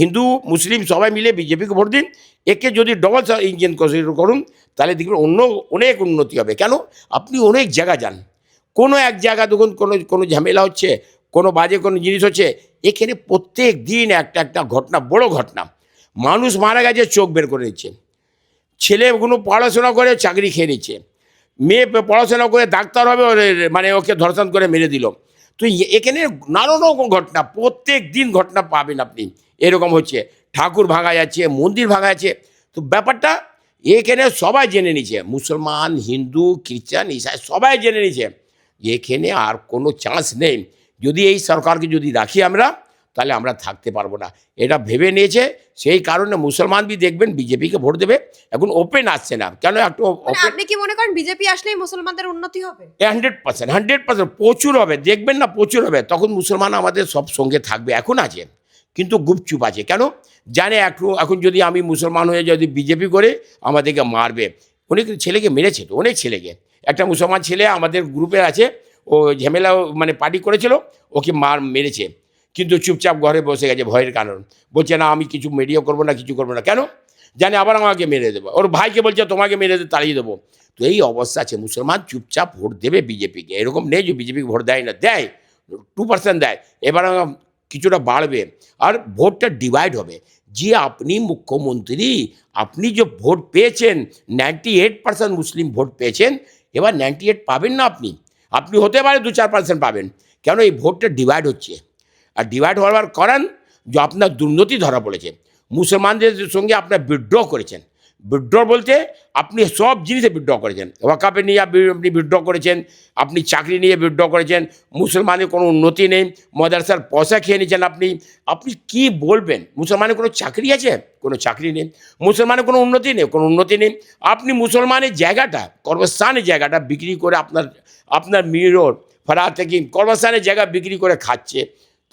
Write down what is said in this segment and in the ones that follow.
হিন্দু, মুসলিম সবাই মিলে বিজেপিকে ভোট দিন। একে যদি ডবল ইঞ্জিন কনসিডার করুন, তাহলে দেখবেন অন্য, অনেক উন্নতি হবে। কেন? আপনি অনেক জায়গা যান। কোনো এক জায়গা দেখুন, কোনো কোনো ঝামেলা হচ্ছে, কোনো বাজে কোনো জিনিস হচ্ছে, এখানে প্রত্যেক দিন একটা একটা ঘটনা, বড় ঘটনা। মানুষ মারা গেছে, চোখ বের করে নিচ্ছে। ছেলেগুলো পড়াশোনা করে, চাকরি খেয়ে নিচ্ছে। মেয়ে পড়াশোনা করে, ডাক্তার হবে মানে ওকে ধর্ষণ করে মেরে দিল। তো এখানে নানান রকম ঘটনা, প্রত্যেক দিন ঘটনা পাবেন আপনি। এরকম হচ্ছে। ঠাকুর ভাঙা যাচ্ছে মন্দির ভাঙা যাচ্ছে। তো ব্যাপারটা এখানে সবাই জেনে নিছে মুসলমান হিন্দু খ্রিস্টান ইসাই সবাই জেনে নিছে এখানে আর কোনো চান্স নেই। যদি এই সরকারকে যদি রাখি আমরা তাহলে আমরা থাকতে পারব না। এটা ভেবে নিয়েছে। সেই কারণে মুসলমান বি দেখবেন বিজেপিকে ভোট দেবে। এখন ওপেন আসছে না। কেন একটু মানে আপনি কি মনে করেন বিজেপি আসলেই মুসলমানদের উন্নতি হবে? হান্ড্রেড পার্সেন্ট হান্ড্রেড পার্সেন্ট প্রচুর হবে। দেখবেন না প্রচুর হবে। তখন মুসলমান আমাদের সব সঙ্গে থাকবে। এখন আছে। কিন্তু গুপচুপ আছে। কেন? জানে একটু এখন যদি আমি মুসলমান হয়ে যদি বিজেপি করে, আমাদেরকে মারবে। অনেক ছেলেকে মেরেছে তো, অনেক ছেলেকে। একটা মুসলমান ছেলে আমাদের গ্রুপে আছে, ও ঝামেলা মানে পার্টি করেছিল, ওকে মার মেরেছে। কিন্তু চুপচাপ ঘরে বসে গেছে ভয়ের কারণ। বলছে, না, আমি কিছু মিডিয়া করব না, কিছু করব না। কেন? জানে আবার আমাকে মেরে দেবো। ওর ভাইকে বলছে, তোমাকে মেরে দেবে তাড়িয়ে দেবো। তো এই অবস্থা আছে। মুসলমান চুপচাপ ভোট দেবে বিজেপিকে। এরকম নেই যে বিজেপিকে ভোট দেয় না। দেয় টু পার্সেন্ট দেয়। এবার কিছুটা বাড়বে আর ভোটটা ডিভাইড হবে। যে আপনি মুখ্যমন্ত্রী, আপনি যে ভোট পেয়েছেন ninety eight percent Muslim vote পেয়েছেন, এবার নাইনটি এইট পাবেন না আপনি। আপনি হতে পারে দু চার পার্সেন্ট পাবেন। কেন এই ভোটটা ডিভাইড হচ্ছে? আর ডিভাইড হওয়ার কারণ যে আপনার দুর্নীতি ধরা পড়েছে। মুসলমানদের সঙ্গে আপনার বিড্র করেছেন। বিড্র বলতে আপনি সব জিনিসে বিড্র করেছেন। ওয়াকাপে নিয়ে আপনি বিড্র করেছেন, আপনি চাকরি নিয়ে বিড্র করেছেন, মুসলমানের কোনো উন্নতি নেই, মাদ্রাসার পয়সা খেয়ে নিয়েছেন আপনি। আপনি কি বলবেন? মুসলমানের কোনো চাকরি আছে? কোনো চাকরি নেই। মুসলমানের কোনো উন্নতি নেই? কোনো উন্নতি নেই। আপনি মুসলমানের জায়গাটা কর্মস্থানের জায়গাটা বিক্রি করে আপনার আপনার মিরর ফারা থেকে কর্মস্থানের জায়গা বিক্রি করে খাচ্ছে।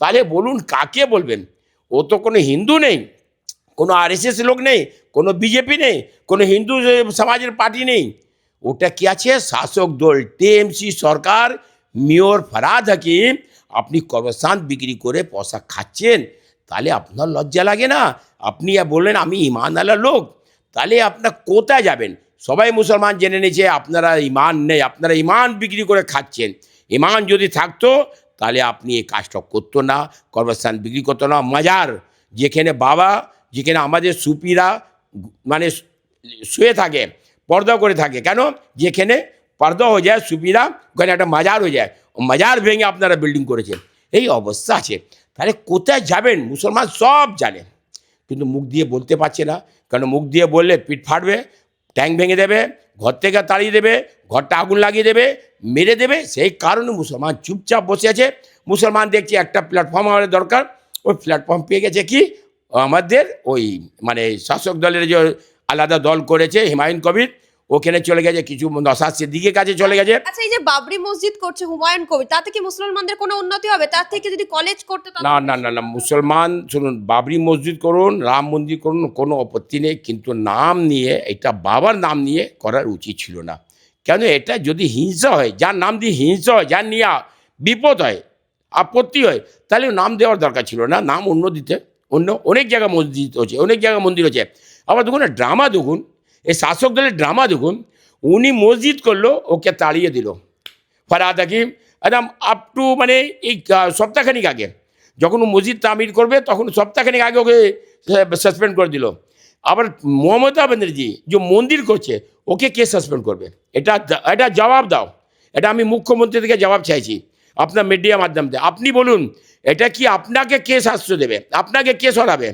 তাহলে বলুন, কাকে বলবেন? ও তো কোনো হিন্দু নেই। কোনো আরএসএস লোক নেই, কোনো বিজেপি নেই, কোনো হিন্দু সমাজের পার্টি নেই। ওটা কি আছে? শাসক দল টিএমসি সরকার, মেয়র ফরাদ হাকিম, আপনি কর্মস্থান বিক্রি করে পয়সা খাচ্ছেন, তাহলে আপনার লজ্জা লাগে না? আপনি বললেন আমি ইমান আলা লোক, তাহলে আপনার কোথায় যাবেন? সবাই মুসলমান জেনে নিয়েছে, আপনারা ইমান নেই, আপনারা ইমান বিক্রি করে খাচ্ছেন। ইমান যদি থাকতো, তাহলে আপনি এই কাজটা করতো না, কর্মস্থান বিক্রি করতো না। মাজার, যেখানে বাবা যেখানে আমাদের সুপিরা মানে শুয়ে থাকে, পর্দা করে থাকে। কেন? যেখানে পর্দা হয়ে যায়, সুপিরা, ওখানে একটা মাজার হয়ে যায়। মাজার ভেঙে আপনারা বিল্ডিং করেছেন। এই অবস্থা আছে। তাহলে কোথায় যাবেন? মুসলমান সব জানে। কিন্তু মুখ দিয়ে বলতে পারছে না। কারণ মুখ দিয়ে বললে পিঠ ফাটবে, ট্যাঙ্ক ভেঙে দেবে, ঘর থেকে তাড়িয়ে দেবে, ঘরটা আগুন লাগিয়ে দেবে, মেরে দেবে। সেই কারণে মুসলমান চুপচাপ বসে আছে। মুসলমান দেখছে একটা প্ল্যাটফর্ম আমাদের দরকার। ওই প্ল্যাটফর্ম পেয়ে গেছে কি? আমাদের ওই মানে শাসক দলের যে আলাদা দল করেছে হুমায়ুন কবির ওখানে চলে গেছে কিছু নসাদ সিদ্দিকের কাছে চলে গেছে। আচ্ছা এই যে বাবরি মসজিদ করছে হুমায়ুন কবির তাতে কি মুসলমানদের কোনো উন্নতি হবে? তার থেকে যদি কলেজ করতে না না না না মুসলমান শুনুন বাবরি মসজিদ করুন রাম মন্দির করুন কোনো আপত্তি নেই কিন্তু নাম নিয়ে এটা বাবার নাম নিয়ে করার উচিত ছিল না। কেন এটা যদি হিংসা হয় যার নাম দিয়ে হিংসা হয় যার নিয়ে বিপদ হয় আপত্তি হয় তাহলে নাম দেওয়ার দরকার ছিল না নাম অন্য দিতে। অন্য অনেক জায়গায় মসজিদ হচ্ছে, অনেক জায়গায় মন্দির হচ্ছে। আবার দেখুন ড্রামা দেখুন, এই শাসক দলের ড্রামা দেখুন, উনি মসজিদ করল, ওকে তাড়িয়ে দিল। ফরাদ হাকিম একদম আপ টু মানে এই সপ্তাহখানিক আগে, যখন ও মসজিদ তামির করবে, তখন সপ্তাহখানিক আগে ওকে সাসপেন্ড করে দিল। আবার মমতা ব্যানার্জি যে মন্দির করছে, ওকে কে সাসপেন্ড করবে? এটা এটা জবাব দাও। এটা আমি মুখ্যমন্ত্রী থেকে জবাব চাইছি। আপনার মিডিয়া মাধ্যম থেকে আপনি বলুন এটা কি আপনাকে কে শাস্ত্র দেবে? আপনাকে কে সরাবে?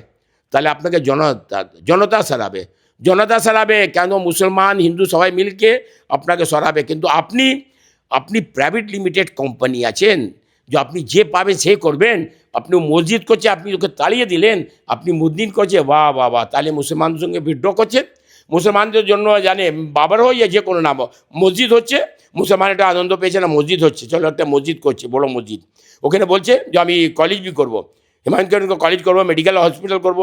তাহলে আপনাকে জনতা জনতা সরাবে। জনতা সরাবে কেন? মুসলমান, হিন্দু সবাই মিলকে আপনাকে সরাবে। কিন্তু আপনি আপনি প্রাইভেট লিমিটেড কোম্পানি আছেন। যে আপনি যে পাবেন সে করবেন। আপনি মসজিদ করছে, আপনি ওকে তাড়িয়ে দিলেন, আপনি মুদ্দিন করছে, বাহ বাহ বাহ। তাহলে মুসলমানদের সঙ্গে বিড্র করছেন মুসলমানদের জন্য জানে, বাবার হয়ে যে কোনো নাম। মসজিদ হচ্ছে মুসলমান একটা আনন্দ পেয়েছে না, মসজিদ হচ্ছে। চলো একটা মসজিদ করছে, বড় মসজিদ। ওখানে বলছে যে, আমি কলেজ বি করব। হিমায়ুন কলেজ করব মেডিকেল হসপিটাল করব।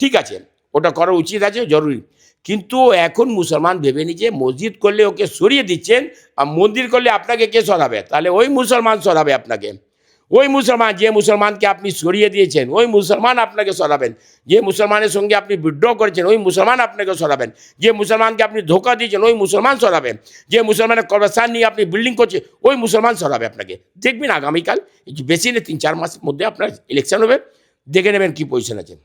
ঠিক আছে, ওটা করা উচিত আছে, জরুরি। কিন্তু এখন মুসলমান ভেবে নিচ্ছে মসজিদ করলে ওকে সরিয়ে দিচ্ছেন, আর মন্দির করলে আপনাকে কে সরাবে? তাহলে ওই মুসলমান সরাবে আপনাকে। ওই মুসলমান, যে মুসলমানকে আপনি সরিয়ে দিয়েছেন, ওই মুসলমান আপনাকে সরাবেন। যে মুসলমানের সঙ্গে আপনি বিড্র করেছেন, ওই মুসলমান আপনাকে সরাবেন। যে মুসলমানকে আপনি ধোকা দিয়েছেন, ওই মুসলমান সরাবেন। যে মুসলমানের কর্মস্থান নিয়ে আপনি বিল্ডিং করছে ওই মুসলমান সরাবে আপনাকে। দেখবেন আগামীকাল বেশি না, তিন চার মাসের মধ্যে আপনার ইলেকশন হবে। দেখে নেবেন কী পজিশন আছেন।